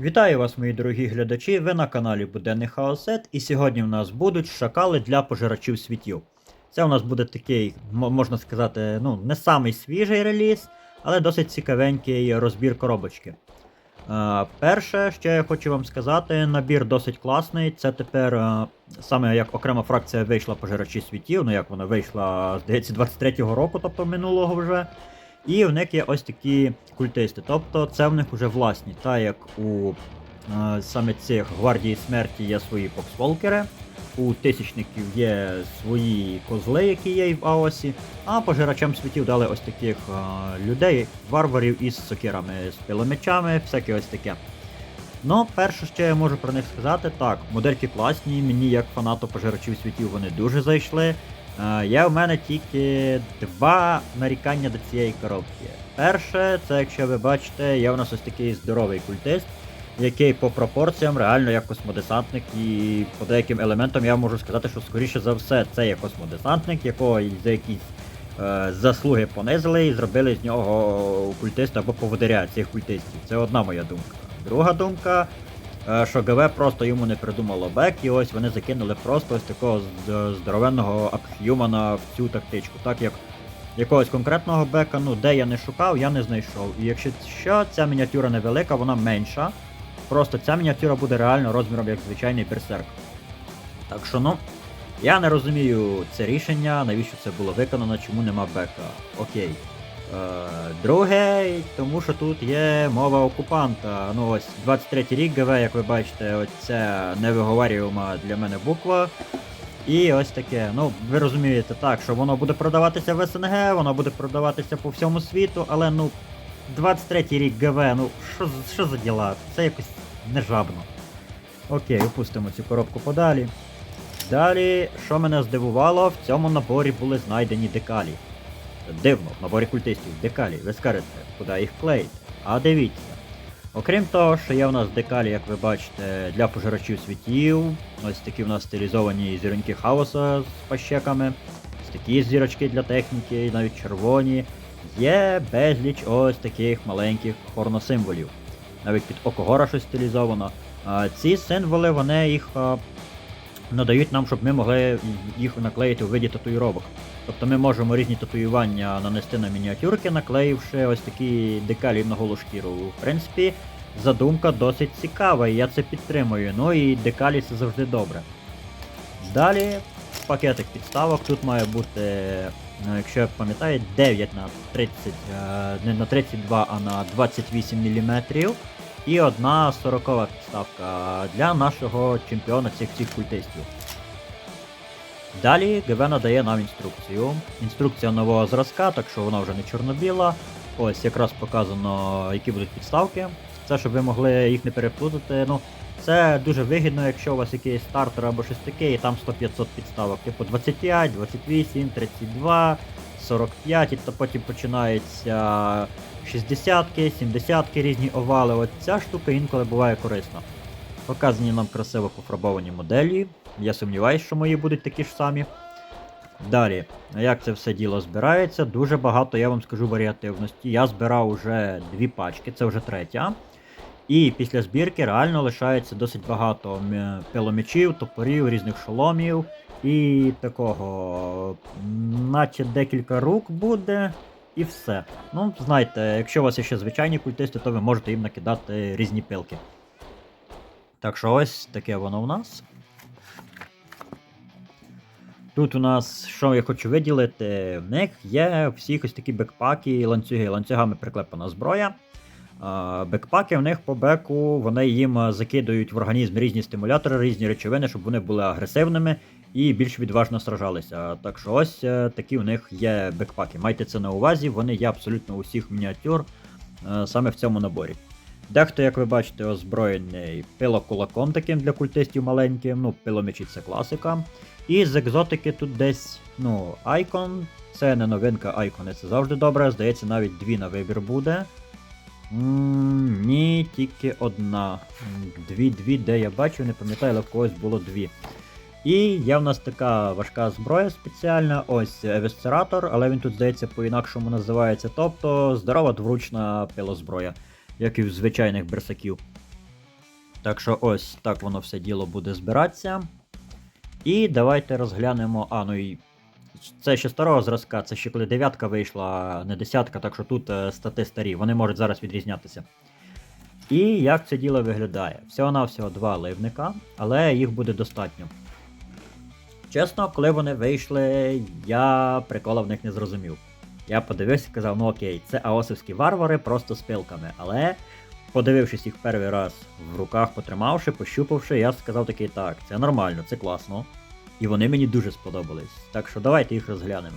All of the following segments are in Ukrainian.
Вітаю вас, мої дорогі глядачі. Ви на каналі Буденний Хаосет, і сьогодні в нас будуть шакали для пожирачів світів. Це у нас буде такий, можна сказати, ну, не самий свіжий реліз, але досить цікавенький розбір коробочки. Е, перше, що я хочу вам сказати, набір досить класний. Це тепер е, саме як окрема фракція вийшла пожирачі світів, ну як вона вийшла, здається, 23-го року, тобто минулого вже. І в них є ось такі культисти. Тобто це в них вже власні. Та як у е, саме цих гвардії смерті є свої фоксволкери, у тисячників є свої козли, які є і в Аосі, а пожирачам світів дали ось таких е, людей, варварів із сокирами, з пиломечами, всяке ось таке. Ну, перше, що я можу про них сказати, так, модельки класні, мені як фанату пожирачів світів вони дуже зайшли. Е, Є в мене тільки два нарікання до цієї коробки. Перше, це якщо ви бачите, є у нас ось такий здоровий культист, який по пропорціям реально як космодесантник, і по деяким елементам я можу сказати, що скоріше за все це є космодесантник, якого за якісь е, заслуги понизили і зробили з нього культиста або поводиря цих культистів. Це одна моя думка. Друга думка. Е, що ГВ просто йому не придумало бек, і ось вони закинули просто ось такого здоровенного апх'юмана в цю тактичку. Так як якогось конкретного бека, ну де я не шукав, я не знайшов. І якщо що, ця мініатюра невелика, вона менша. Просто ця мініатюра буде реально розміром як звичайний берсерк. Так що ну. Я не розумію це рішення, навіщо це було виконано, чому нема бека. Окей. Е, Друге, тому що тут є мова окупанта. Ну ось 23 рік ГВ, як ви бачите, ось це для мене буква. І ось таке. Ну, ви розумієте так, що воно буде продаватися в СНГ, воно буде продаватися по всьому світу, але ну 23 рік ГВ, ну що, що за діла? Це якось нежабно. Окей, опустимо цю коробку подалі. Далі, що мене здивувало, в цьому наборі були знайдені декалі. Дивно, в наборі культистів, декалі, ви скажете, куди їх клеїти. А дивіться. Окрім того, що є у нас декалі, як ви бачите, для пожирачів світів. Ось такі у нас стилізовані зіроньки хаоса з пащеками. Ось такі зірочки для техніки, навіть червоні. Є безліч ось таких маленьких хорносимволів. Навіть під Окогора щось стилізовано. Ці символи, вони їх надають нам, щоб ми могли їх наклеїти у виді татуїровок. Тобто ми можемо різні татуювання нанести на мініатюрки, наклеївши ось такі декалі на голу шкіру. В принципі, задумка досить цікава, і я це підтримую. Ну і декалі це завжди добре. Далі пакетик підставок. Тут має бути, ну, якщо я пам'ятаю, 9 на 30, е, не на 32, а на 28 мм. І одна 40 підставка для нашого чемпіона цих культистів. Далі ГВ надає нам інструкцію. Інструкція нового зразка, так що вона вже не чорно-біла. Ось якраз показано, які будуть підставки. Це щоб ви могли їх не переплутати. Ну, це дуже вигідно, якщо у вас якийсь стартер або щось таке, і там 100-500 підставок. Типу 25, 28, 32, 45, і то потім починаються 60-ки, 70-ки, різні овали. От ця штука інколи буває корисна. Показані нам красиво пофарбовані моделі. Я сумніваюся, що мої будуть такі ж самі. Далі, як це все діло збирається? Дуже багато, я вам скажу, варіативності. Я збирав уже дві пачки, це вже третя. І після збірки реально лишається досить багато пиломічів, топорів, різних шоломів і такого, наче декілька рук буде, і все. Ну, знаєте, якщо у вас є ще звичайні культисти, то ви можете їм накидати різні пилки. Так що ось таке воно у нас. Тут у нас, що я хочу виділити, в них є всіх ось такі бекпаки і ланцюги. Ланцюгами приклепана зброя. Бекпаки в них по беку, вони їм а, закидують в організм різні стимулятори, різні речовини, щоб вони були агресивними і більш відважно сражалися. Так що ось е, такі у них є бекпаки. Майте це на увазі, вони є абсолютно у всіх мініатюр е, саме в цьому наборі. Дехто, як ви бачите, озброєний пилокулаком таким для культистів маленьким, ну, пиломічі це класика. І з екзотики тут десь, ну, Айкон. Це не новинка Айкони, це завжди добре. Здається, навіть дві на вибір буде. м ні, тільки одна. Дві-дві, де я бачив, не пам'ятаю, але в когось було дві. І є в нас така важка зброя спеціальна, ось евесцератор, але він тут, здається, по-інакшому називається. Тобто здорова двуручна пилозброя, як і в звичайних берсаків. Так що ось так воно все діло буде збиратися. І давайте розглянемо. А, ну і це ще старого зразка, це ще коли дев'ятка вийшла, не десятка, так що тут е, стати старі, вони можуть зараз відрізнятися. І як це діло виглядає? Всього-навсього два ливника, але їх буде достатньо. Чесно, коли вони вийшли, я прикола в них не зрозумів. Я подивився і казав, ну окей, це аосівські варвари просто з пилками, але подивившись їх перший раз в руках, потримавши, пощупавши, я сказав такий, так, це нормально, це класно. І вони мені дуже сподобались. Так що давайте їх розглянемо.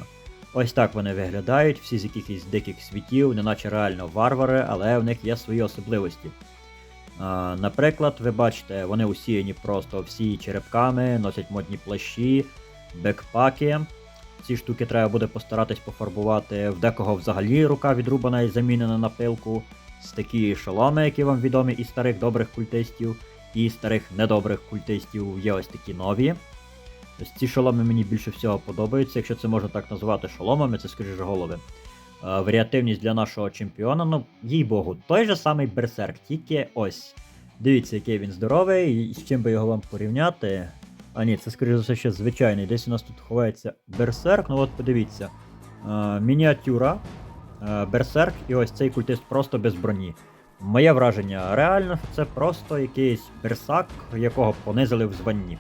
Ось так вони виглядають, всі з якихось диких світів, неначе реально варвари, але в них є свої особливості. А, наприклад, ви бачите, вони усіяні просто всі черепками, носять модні плащі, бекпаки. Ці штуки треба буде постаратись пофарбувати. В декого взагалі рука відрубана і замінена на пилку. З такі шоломи, які вам відомі із старих добрих культистів, і старих недобрих культистів є ось такі нові. Ось ці шоломи мені більше всього подобаються, якщо це можна так назвати шоломами, це скоріше голови. Е, Варіативність для нашого чемпіона, ну, їй богу, той же самий берсерк, тільки ось. Дивіться, який він здоровий, і з чим би його вам порівняти. А ні, це скоріше за все ще звичайний. Десь у нас тут ховається берсерк, ну от подивіться. Е, мініатюра, е, берсерк, і ось цей культист просто без броні. Моє враження реально, це просто якийсь берсак, якого понизили в званні.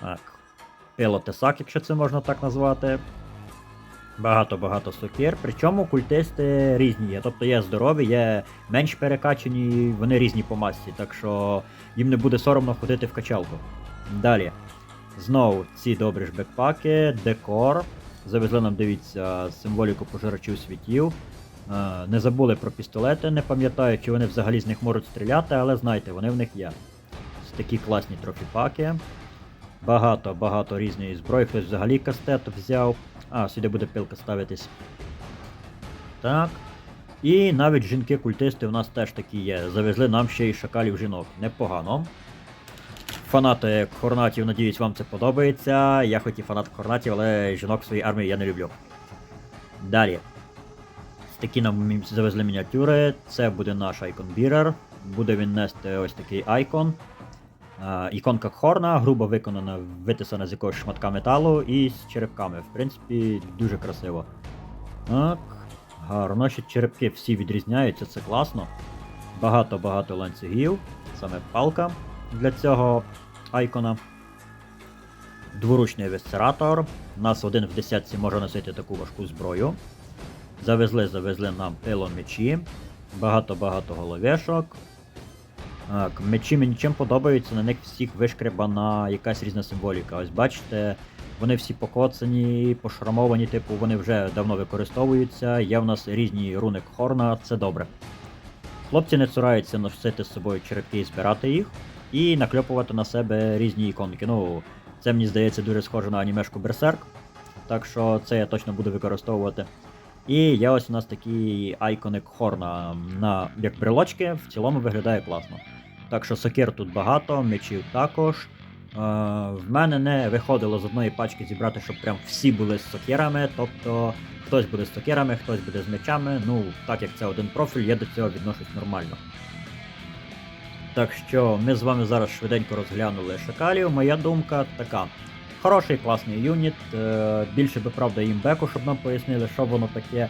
Так. Пилотесак, якщо це можна так назвати. Багато-багато сокир. Причому культисти різні є. Тобто є здорові, є менш перекачані, вони різні по масі, так що їм не буде соромно ходити в качалку. Далі. Знову ці добрі ж бекпаки, декор. Завезли нам, дивіться, символіку пожирачів світів. Е, Не забули про пістолети, не пам'ятаю, чи вони взагалі з них можуть стріляти, але знайте, вони в них є. Ось такі класні трофіпаки. Багато-багато різної зброї, хтось взагалі кастет взяв. А, сюди буде пилка ставитись. Так. І навіть жінки-культисти у нас теж такі є. Завезли нам ще й шакалів жінок. Непогано. Фанати хорнатів, надіюсь, вам це подобається. Я хоч і фанат хорнатів, але жінок в своїй армії я не люблю. Далі. Такі нам завезли мініатюри. Це буде наш айкон-бірер. Буде він нести ось такий айкон. Іконка Хорна, грубо виконана, витисана з якогось шматка металу і з черепками. В принципі, дуже красиво. Так, гарно, що черепки всі відрізняються, це класно. Багато-багато ланцюгів, саме палка для цього айкона. Дворучний висцератор. У нас один в десятці може носити таку важку зброю. Завезли, завезли нам пиломечі. Багато-багато головешок. Так, мечі мені чим подобаються, на них всіх вишкребана якась різна символіка. Ось бачите, вони всі покоцані, пошрамовані, типу, вони вже давно використовуються. Є в нас різні руни хорна, це добре. Хлопці не цураються носити з собою черепки і збирати їх, і накльопувати на себе різні іконки. Ну, це мені здається дуже схоже на анімешку Берсерк. Так що це я точно буду використовувати. І є ось у нас такі айкони хорна на як брелочки, в цілому виглядає класно. Так що сокир тут багато, мечів також. Е, в мене не виходило з одної пачки зібрати, щоб прям всі були з сокирами. Тобто хтось буде з сокирами, хтось буде з мечами. Ну, так як це один профіль, я до цього відношусь нормально. Так що ми з вами зараз швиденько розглянули шакалів. Моя думка така. Хороший класний юніт. е, Більше би правда їм беку, щоб нам пояснили, що воно таке.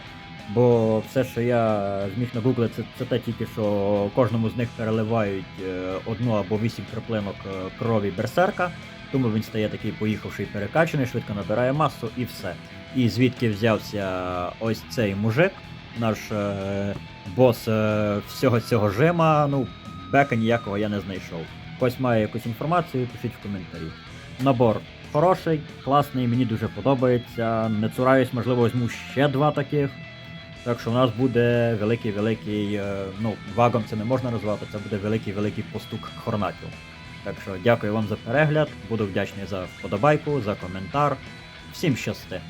Бо все, що я зміг нагуглити, це, це те тільки, що кожному з них переливають е, одну або вісім краплинок е, крові берсерка, тому він стає такий поїхавший перекачаний, швидко набирає масу і все. І звідки взявся ось цей мужик, наш бос всього цього жима, ну, бека ніякого я не знайшов. Хтось має якусь інформацію, пишіть в коментарі. Набор хороший, класний, мені дуже подобається. Не цураюсь, можливо, візьму ще два таких. Так що у нас буде великий-великий, е, ну, вагом це не можна назвати, це буде великий-великий постук хорнатів. Так що дякую вам за перегляд, буду вдячний за вподобайку, за коментар. Всім щасти!